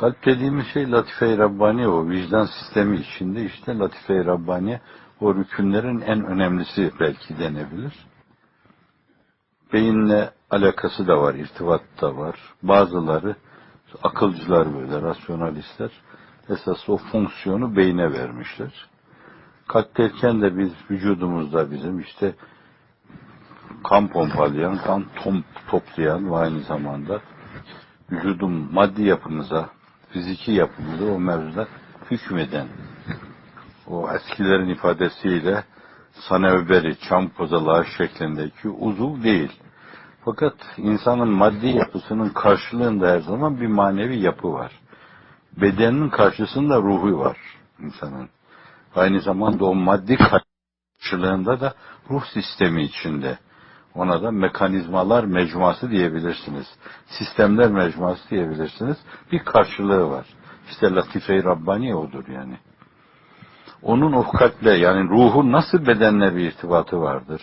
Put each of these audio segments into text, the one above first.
Kalp dediğimiz şey latife-i Rabbani o vicdan sistemi içinde işte latife-i Rabbani o rükünlerin en önemlisi belki denebilir. Beyinle alakası da var, irtibat da var. Bazıları akılcılar böyle, rasyonalistler esas o fonksiyonu beyne vermişler. Kalp derken de biz vücudumuzda bizim işte kan pompalayan, kan tom, toplayan ve aynı zamanda vücudun maddi yapımıza, fiziki yapımıza o mevzuda hükmeden o eskilerin ifadesiyle sanevberi, çam kozalağı şeklindeki uzuv değil. Fakat insanın maddi yapısının karşılığında her zaman bir manevi yapı var. Bedenin karşısında ruhu var insanın. Aynı zamanda o maddi karşılığında da ruh sistemi içinde. Ona da mekanizmalar mecmuası diyebilirsiniz. Sistemler mecmuası diyebilirsiniz. Bir karşılığı var. İşte Latife-i Rabbani odur yani. Onun o kalple yani ruhun nasıl bedenle bir irtibatı vardır.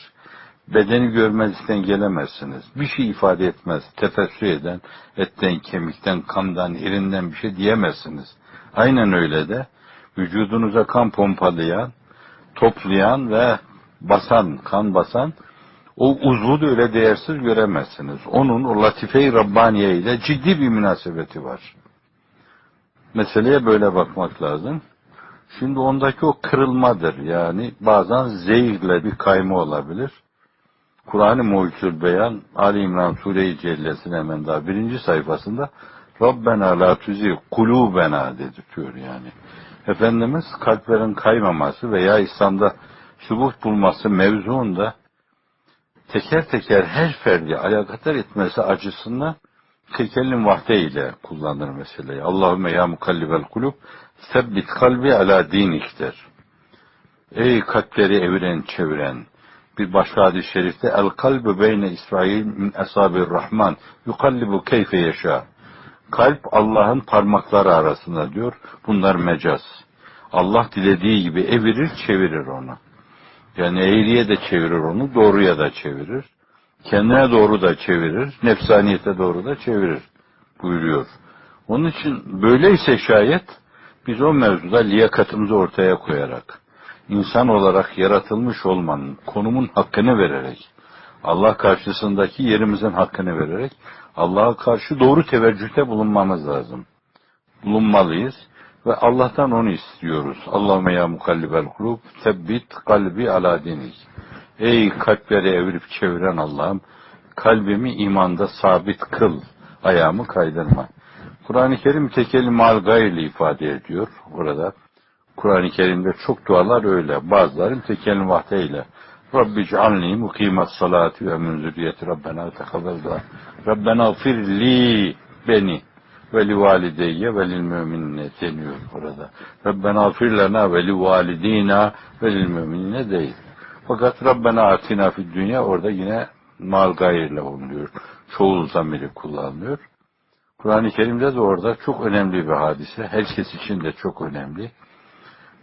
Bedeni görmezlikten gelemezsiniz. Bir şey ifade etmez. Tefessü eden, etten, kemikten, kandan, irinden bir şey diyemezsiniz. Aynen öyle de vücudunuza kan pompalayan, toplayan ve basan, kan basan o uzvu da öyle değersiz göremezsiniz. Onun o latife-i Rabbaniye ile ciddi bir münasebeti var. Meseleye böyle bakmak lazım. Şimdi ondaki o kırılmadır. Yani bazen zehirle bir kayma olabilir. Kur'an-ı Mucizül Beyan Ali İmran Sure-i Cellesi'nin hemen daha birinci sayfasında Rabbena la tuzi kulubena dedirtiyor yani. Efendimiz kalplerin kaymaması veya İslam'da sübut bulması mevzuunda teker teker her ferdi alakadar etmesi acısından tekellim vahde ile kullanır meseleyi. Allahümme ya mukallibel kulub sebbit kalbi ala dinik der. Ey kalpleri eviren çeviren, bir başka hadis-i şerifte el kalbu beyne İsrail min esabir rahman yukallibu keyfe yaşa. Kalp Allah'ın parmakları arasında diyor. Bunlar mecaz. Allah dilediği gibi evirir, çevirir onu. Yani eğriye de çevirir onu, doğruya da çevirir. Kendine doğru da çevirir, nefsaniyete doğru da çevirir buyuruyor. Onun için böyleyse şayet biz o mevzuda liyakatımızı ortaya koyarak, insan olarak yaratılmış olmanın, konumun hakkını vererek, Allah karşısındaki yerimizin hakkını vererek, Allah'a karşı doğru teveccühte bulunmamız lazım. Bulunmalıyız ve Allah'tan onu istiyoruz. Allahümme ya mukallibel kulub, sebbit kalbi ala dinik. Ey kalpleri evirip çeviren Allah'ım, kalbimi imanda sabit kıl, ayağımı kaydırma. Kur'an-ı Kerim tekellim al gayri ifade ediyor burada. Kur'an-ı Kerim'de çok dualar öyle. Bazıları tekellim vahdeyle. Rabbi cealni mukimat salati ve min zürriyeti Rabbena tekabbel dua. Rabbena firli beni ve li valideyye ve lil müminine deniyor orada. Rabbena fir lena ve li validina ve lil müminine değil. Fakat Rabbena atina fid dünya orada yine mal gayriyle oluyor. Çoğul zamiri kullanılıyor. Kur'an-ı Kerim'de de orada çok önemli bir hadise. Herkes için de çok önemli.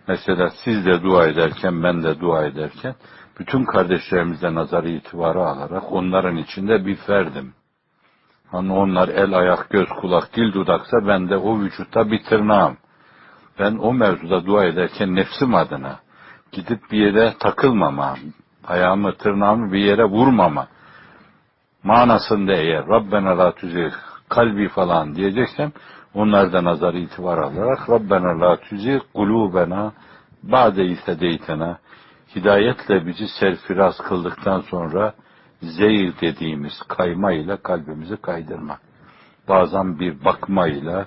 Mesela siz de dua ederken, ben de dua ederken, bütün kardeşlerimizle nazarı itibarı alarak onların içinde bir ferdim. Hani onlar el, ayak, göz, kulak, dil, dudaksa ben de o vücutta bir tırnağım. Ben o mevzuda dua ederken nefsim adına gidip bir yere takılmama, ayağımı, tırnağımı bir yere vurmama manasında eğer Rabbena la tuzigh kalbi falan diyeceksem onlarda nazar itibar alarak Rabbena la tuzigh kulubena ba'de istedeytena hidayetle bizi serfiraz kıldıktan sonra zehir dediğimiz kayma ile kalbimizi kaydırma. Bazen bir bakma ile,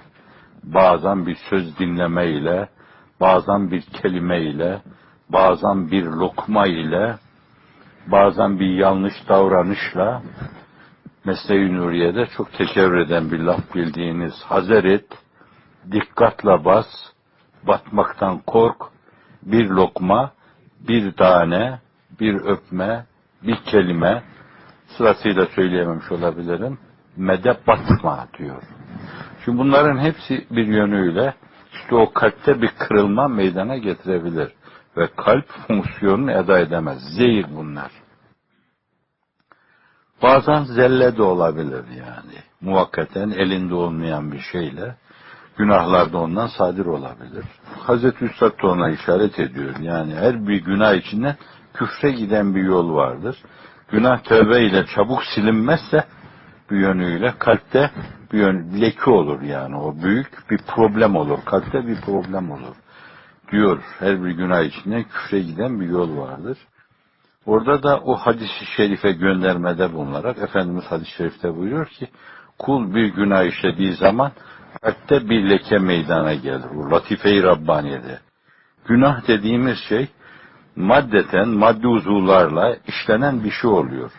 bazen bir söz dinleme ile, bazen bir kelime ile, bazen bir lokma ile, bazen bir yanlış davranışla, Mesle-i Nuriye'de çok tekerrür eden bir laf bildiğiniz hazer et, dikkatle bas, batmaktan kork, bir lokma, bir tane, bir öpme, bir kelime, sırasıyla söyleyememiş olabilirim, mede batma diyor. Şimdi bunların hepsi bir yönüyle işte o kalpte bir kırılma meydana getirebilir. Ve kalp fonksiyonunu eda edemez. Zehir bunlar. Bazen zelle de olabilir yani. Muvakkaten elinde olmayan bir şeyle Günahlar da ondan sadir olabilir. Hazreti Üstad da ona işaret ediyor. Yani her bir günah içinden küfre giden bir yol vardır. Günah tövbe ile çabuk silinmezse bir yönüyle kalpte bir yön, leke olur yani o büyük bir problem olur. Kalpte bir problem olur. Diyor her bir günah içinden küfre giden bir yol vardır. Orada da o hadisi şerife göndermede bulunarak Efendimiz hadis-i şerifte buyuruyor ki kul bir günah işlediği zaman kalpte bir leke meydana gelir. Bu latife-i Rabbaniye'de. Günah dediğimiz şey maddeten, maddi uzuvlarla işlenen bir şey oluyor.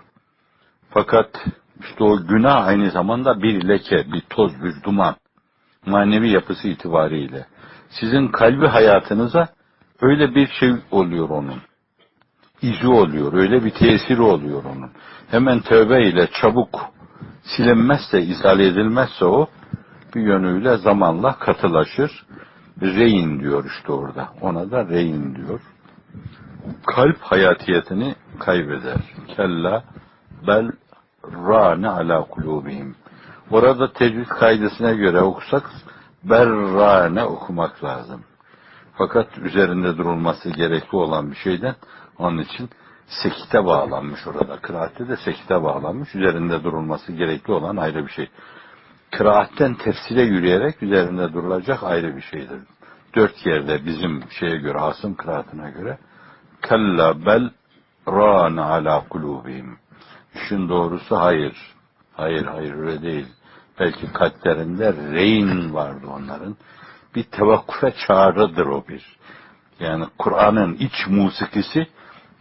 Fakat işte o günah aynı zamanda bir leke, bir toz, bir duman. Manevi yapısı itibariyle. Sizin kalbi hayatınıza öyle bir şey oluyor onun. İzi oluyor, öyle bir tesiri oluyor onun. Hemen tövbe ile çabuk silinmezse, izale edilmezse o, bir yönüyle zamanla katılaşır. Reyin diyor işte orada. Ona da reyin diyor. Kalp hayatiyetini kaybeder. Kella bel râne ala kulubihim. Orada tecvid kaidesine göre okusak berrane okumak lazım. Fakat üzerinde durulması gerekli olan bir şeyden onun için sekite bağlanmış orada. Kıraatte de sekite bağlanmış. Üzerinde durulması gerekli olan ayrı bir şey. Kıraatten tefsire yürüyerek üzerinde durulacak ayrı bir şeydir. Dört yerde bizim şeye göre, Asım kıraatına göre kella bel râne ala kulubihim. İşin doğrusu hayır. Hayır, hayır öyle değil. Belki kalplerinde reyin vardı onların. Bir tevakkufe çağrıdır o bir. Yani Kur'an'ın iç musikisi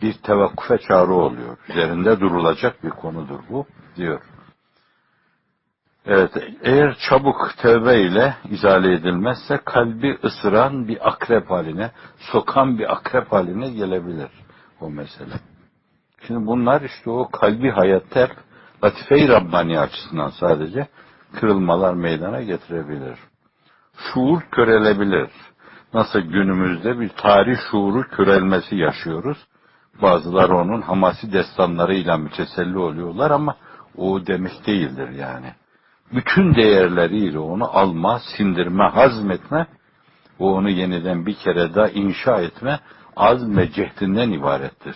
bir tevakkufe çağrı oluyor. Üzerinde durulacak bir konudur bu diyor. Evet, eğer çabuk tövbe ile izale edilmezse kalbi ısıran bir akrep haline, sokan bir akrep haline gelebilir o mesele. Şimdi bunlar işte o kalbi hayatta hep latife-i Rabbani açısından sadece kırılmalar meydana getirebilir. Şuur körelebilir. Nasıl günümüzde bir tarih şuuru körelmesi yaşıyoruz. Bazılar onun hamasi destanlarıyla müteselli oluyorlar ama o demek değildir yani. Bütün değerleriyle onu alma, sindirme, hazmetme, o onu yeniden bir kere daha inşa etme, azm ve cehdinden ibarettir.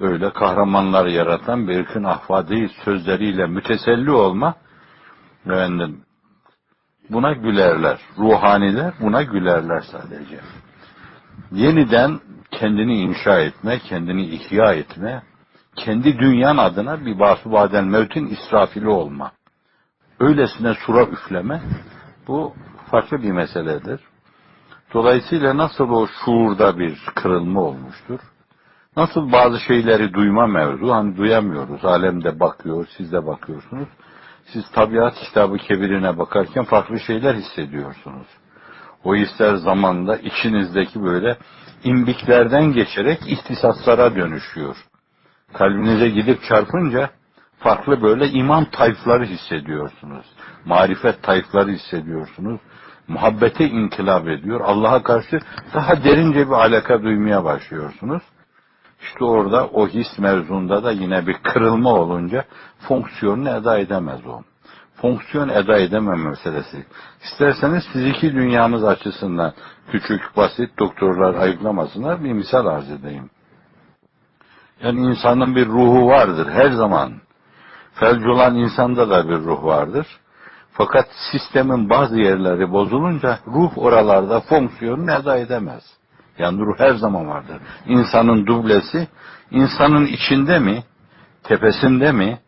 Öyle kahramanlar yaratan bir ırkın ahvadi sözleriyle müteselli olma, efendim, buna gülerler. Ruhaniler buna gülerler sadece. Yeniden kendini inşa etme, kendini ihya etme, kendi dünyan adına bir basubadel mevtin israfili olma. Öylesine sura üfleme, bu farklı bir meseledir. Dolayısıyla nasıl o şuurda bir kırılma olmuştur, nasıl bazı şeyleri duyma mevzu, hani duyamıyoruz, alemde bakıyor, siz de bakıyorsunuz, siz tabiat kitabı kebirine bakarken farklı şeyler hissediyorsunuz. O hisler zamanla içinizdeki böyle imbiklerden geçerek ihtisaslara dönüşüyor. Kalbinize gidip çarpınca farklı böyle iman tayfları hissediyorsunuz. Marifet tayfları hissediyorsunuz. Muhabbete inkılap ediyor. Allah'a karşı daha derince bir alaka duymaya başlıyorsunuz. İşte orada o his mevzunda da yine bir kırılma olunca fonksiyonunu eda edemez o. Fonksiyon eda edemem meselesi. İsterseniz fiziki dünyamız açısından küçük, basit doktorlar ayıklamasınlar bir misal arz edeyim. Yani insanın bir ruhu vardır her zaman. Felç olan insanda da bir ruh vardır. Fakat sistemin bazı yerleri bozulunca ruh oralarda fonksiyonunu eda edemez. Yani ruh her zaman vardır. İnsanın dublesi, insanın içinde mi, tepesinde mi,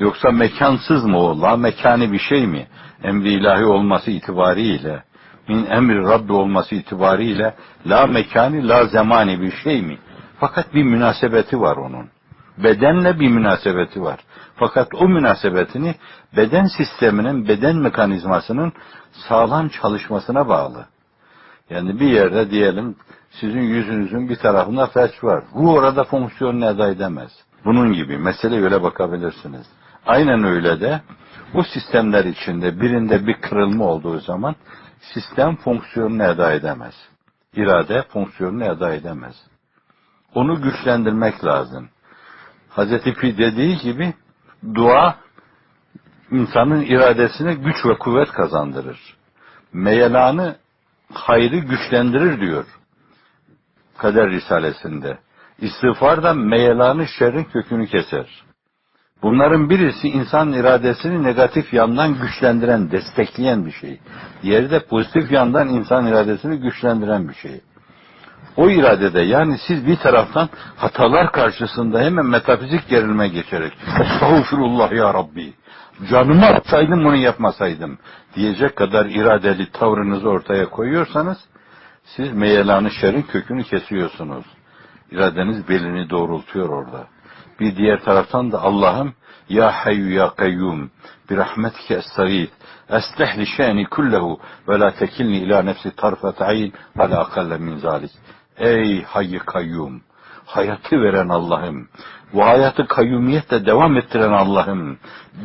yoksa mekansız mı o, la mekani bir şey mi? Emri ilahi olması itibariyle, min emri Rabbi olması itibariyle, la mekani, la zamani bir şey mi? Fakat bir münasebeti var onun. Bedenle bir münasebeti var. Fakat o münasebetini beden sisteminin, beden mekanizmasının sağlam çalışmasına bağlı. Yani bir yerde diyelim sizin yüzünüzün bir tarafında felç var. Bu orada fonksiyonunu eda edemez. Bunun gibi mesele öyle bakabilirsiniz. Aynen öyle de o sistemler içinde birinde bir kırılma olduğu zaman sistem fonksiyonunu eda edemez. İrade fonksiyonunu eda edemez. Onu güçlendirmek lazım. Hazreti Pi dediği gibi dua insanın iradesine güç ve kuvvet kazandırır. meyelanı hayrı güçlendirir diyor. Kader Risalesi'nde. İstiğfar da meyelanı şerrin kökünü keser. Bunların birisi insan iradesini negatif yandan güçlendiren, destekleyen bir şey. Diğeri de pozitif yandan insan iradesini güçlendiren bir şey. O iradede yani siz bir taraftan hatalar karşısında hemen metafizik gerilme geçerek Estağfurullah ya Rabbi canımı atsaydım bunu yapmasaydım diyecek kadar iradeli tavrınızı ortaya koyuyorsanız siz meyelanı şerin kökünü kesiyorsunuz. İradeniz belini doğrultuyor orada. Bir diğer taraftan da Allah'ım ya hayyu ya kayyum bir rahmetike estağid eslih li şe'ni kullehu ve la tekilni ila nefsi tarfet ayn ve la akalle min zalik. Ey hayy kayyum hayatı veren Allah'ım bu hayatı kayyumiyetle devam ettiren Allah'ım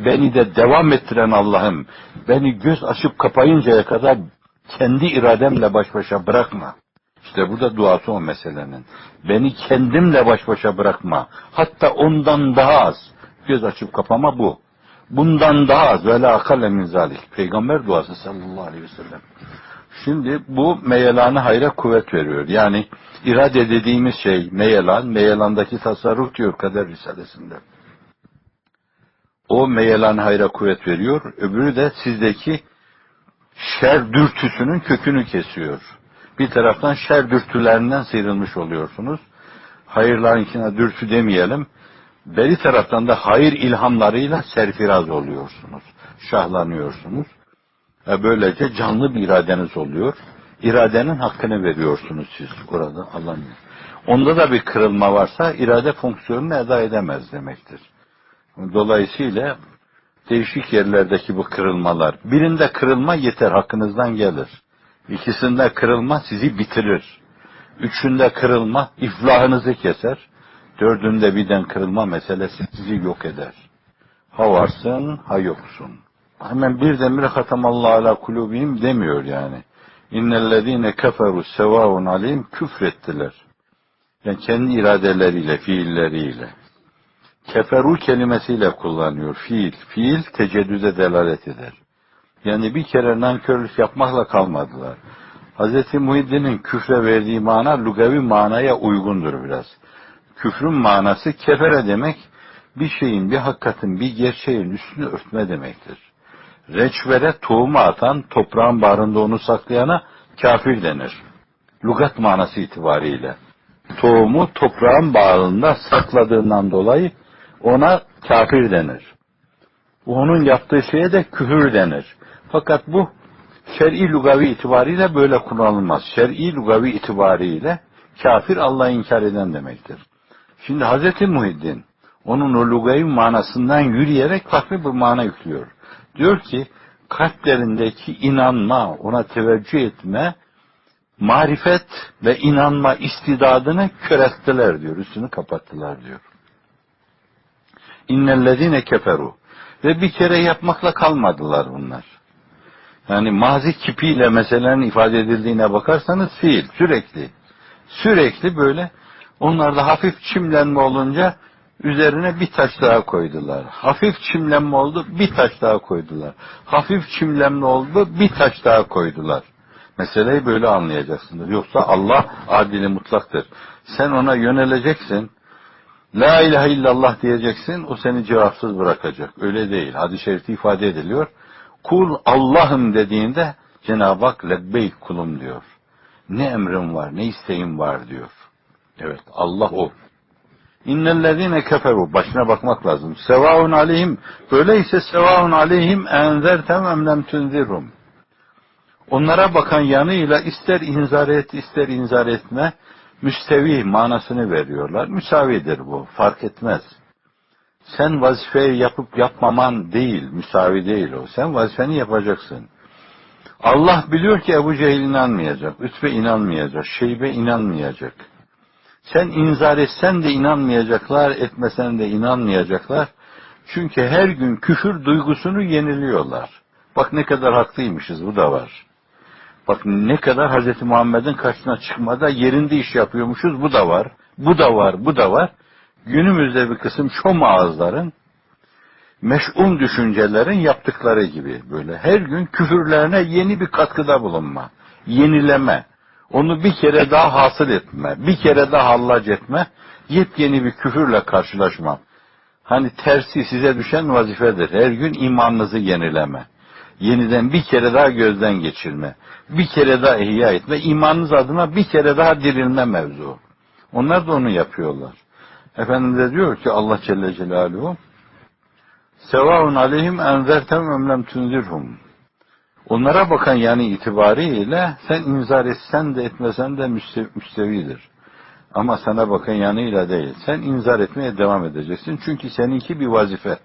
beni de devam ettiren Allah'ım beni göz açıp kapayıncaya kadar kendi irademle baş başa bırakma. İşte burada duası o meselenin. Beni kendimle baş başa bırakma. Hatta ondan daha az. Göz açıp kapama bu. Bundan daha az. Ve la akale min zalik. Peygamber duası sallallahu aleyhi ve sellem. Şimdi bu meyelanı hayra kuvvet veriyor. Yani irade dediğimiz şey meyelan, meyelandaki tasarruf diyor kader risalesinde. O meyelan hayra kuvvet veriyor. Öbürü de sizdeki şer dürtüsünün kökünü kesiyor. Bir taraftan şer dürtülerinden sıyrılmış oluyorsunuz. Hayırların içine dürtü demeyelim. Beri taraftan da hayır ilhamlarıyla serfiraz oluyorsunuz. Şahlanıyorsunuz. Ve böylece canlı bir iradeniz oluyor. İradenin hakkını veriyorsunuz siz orada Allah'ın. Onda da bir kırılma varsa irade fonksiyonunu eda edemez demektir. Dolayısıyla değişik yerlerdeki bu kırılmalar. Birinde kırılma yeter, hakkınızdan gelir. İkisinde kırılma sizi bitirir. Üçünde kırılma iflahınızı keser. Dördünde birden kırılma meselesi sizi yok eder. Ha varsın, ha yoksun. Hemen birdenbire hatamallahu ala kulubihim demiyor yani. İnnellezine keferu sevaun alim küfrettiler. Yani kendi iradeleriyle, fiilleriyle. Keferu kelimesiyle kullanıyor. Fiil. Fiil teceddüde delalet eder. Yani bir kere nankörlük yapmakla kalmadılar. Hz. Muhiddin'in küfre verdiği mana lugavi manaya uygundur biraz. Küfrün manası kefere demek bir şeyin, bir hakikatin, bir gerçeğin üstünü örtme demektir. Reçvere tohumu atan, toprağın bağrında onu saklayana kafir denir. Lugat manası itibariyle. Tohumu toprağın bağrında sakladığından dolayı ona kafir denir. Onun yaptığı şeye de küfür denir. Fakat bu şer'i lugavi itibariyle böyle kullanılmaz. Şer'i lugavi itibariyle kafir Allah'ı inkar eden demektir. Şimdi Hz. Muhiddin onun o lugavi manasından yürüyerek farklı bir mana yüklüyor. Diyor ki kalplerindeki inanma, ona teveccüh etme, marifet ve inanma istidadını körettiler diyor. Üstünü kapattılar diyor. İnnellezine keferu. Ve bir kere yapmakla kalmadılar bunlar. Yani mazi kipiyle meselenin ifade edildiğine bakarsanız fiil sürekli. Sürekli böyle onlarda hafif çimlenme olunca üzerine bir taş daha koydular. Hafif çimlenme oldu bir taş daha koydular. Hafif çimlenme oldu bir taş daha koydular. Meseleyi böyle anlayacaksınız. Yoksa Allah adili mutlaktır. Sen ona yöneleceksin. La ilahe illallah diyeceksin. O seni cevapsız bırakacak. Öyle değil. Hadis-i şerifte ifade ediliyor. Kul Allah'ım dediğinde Cenab-ı Hak lebbeyk kulum diyor. Ne emrim var, ne isteğim var diyor. Evet, Allah o. İnnellezine keferu. Başına bakmak lazım. Sevaun aleyhim. Öyleyse sevaun aleyhim enzertem emlem tunzirum. Onlara bakan yanıyla ister inzar et, ister inzar etme, müstevi manasını veriyorlar. Müsavidir bu, fark etmez. Sen vazifeyi yapıp yapmaman değil, müsavi değil o. Sen vazifeni yapacaksın. Allah biliyor ki Ebu Cehil inanmayacak, Ütbe inanmayacak, Şeybe inanmayacak. Sen inzar etsen de inanmayacaklar, etmesen de inanmayacaklar. Çünkü her gün küfür duygusunu yeniliyorlar. Bak ne kadar haklıymışız, bu da var. Bak ne kadar Hz. Muhammed'in karşısına çıkmada yerinde iş yapıyormuşuz, bu da var. Bu da var, bu da var. Günümüzde bir kısım şom ağızların meş'um düşüncelerin yaptıkları gibi böyle her gün küfürlerine yeni bir katkıda bulunma, yenileme, onu bir kere daha hasıl etme, bir kere daha hallac etme, yepyeni bir küfürle karşılaşma. Hani tersi size düşen vazifedir. Her gün imanınızı yenileme. Yeniden bir kere daha gözden geçirme. Bir kere daha ihya etme. imanınız adına bir kere daha dirilme mevzu. Onlar da onu yapıyorlar. Efendimiz de diyor ki Allah Celle Celaluhu Sevaun aleyhim enzertem emlem tunzirhum. Onlara bakan yani itibariyle sen inzar etsen de etmesen de müstevidir. Ama sana bakan yanıyla değil. Sen inzar etmeye devam edeceksin. Çünkü seninki bir vazife.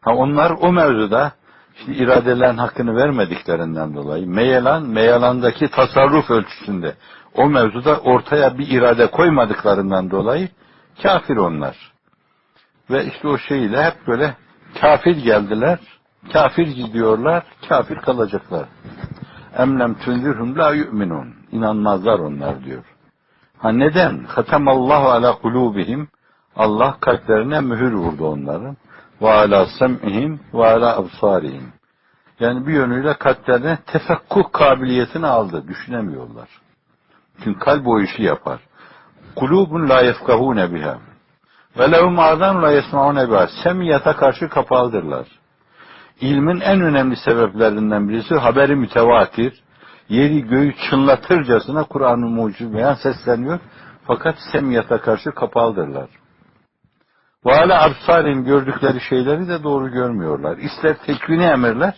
Ha onlar o mevzuda işte iradelerin hakkını vermediklerinden dolayı meyelan, meyelandaki tasarruf ölçüsünde o mevzuda ortaya bir irade koymadıklarından dolayı kafir onlar. Ve işte o şeyle hep böyle kafir geldiler, kafir gidiyorlar, kafir kalacaklar. Emlem tünzirhum la yu'minun. İnanmazlar onlar diyor. Ha neden? Allahu ala kulubihim. Allah kalplerine mühür vurdu onların. Ve ala sem'ihim ve ala absarihim. Yani bir yönüyle kalplerine tefekkuh kabiliyetini aldı. Düşünemiyorlar. Çünkü kalp o işi yapar. Kulubun la yefkahune biha. Ve lehum azan la yesmaune biha. Semiyata karşı kapalıdırlar. İlmin en önemli sebeplerinden birisi haberi mütevatir, yeri göğü çınlatırcasına Kur'an-ı muciz beyan sesleniyor. Fakat semiyata karşı kapalıdırlar. Ve hala absarin gördükleri şeyleri de doğru görmüyorlar. İster tekvini emirler,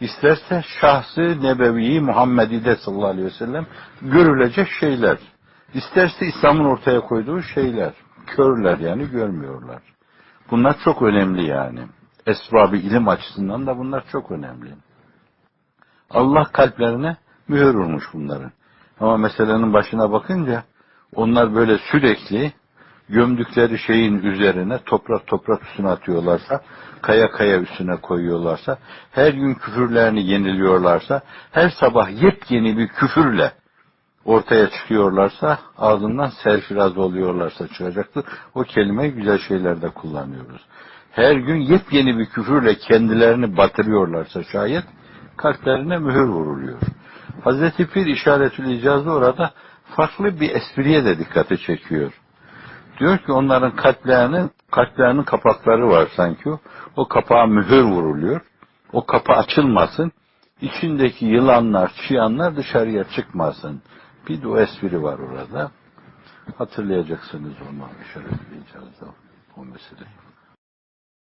isterse şahsı nebeviyi Muhammedi'de sallallahu aleyhi ve sellem görülecek şeyler. İsterse İslam'ın ortaya koyduğu şeyler. Körler yani görmüyorlar. Bunlar çok önemli yani. Esbabı ilim açısından da bunlar çok önemli. Allah kalplerine mühür vurmuş bunların. Ama meselenin başına bakınca onlar böyle sürekli gömdükleri şeyin üzerine toprak toprak üstüne atıyorlarsa, kaya kaya üstüne koyuyorlarsa, her gün küfürlerini yeniliyorlarsa, her sabah yepyeni bir küfürle ortaya çıkıyorlarsa, ağzından serfiraz oluyorlarsa çıkacaktır. O kelimeyi güzel şeylerde kullanıyoruz. Her gün yepyeni bir küfürle kendilerini batırıyorlarsa şayet, kalplerine mühür vuruluyor. Hazreti Pir işaretül icazı orada farklı bir espriye de dikkati çekiyor. Diyor ki onların kalplerinin kalplerinin kapakları var sanki o. Kapağa mühür vuruluyor. O kapı açılmasın. İçindeki yılanlar, çıyanlar dışarıya çıkmasın. Bir de o espri var orada. Hatırlayacaksınız onu işaretleyeceğiz o meseleyi.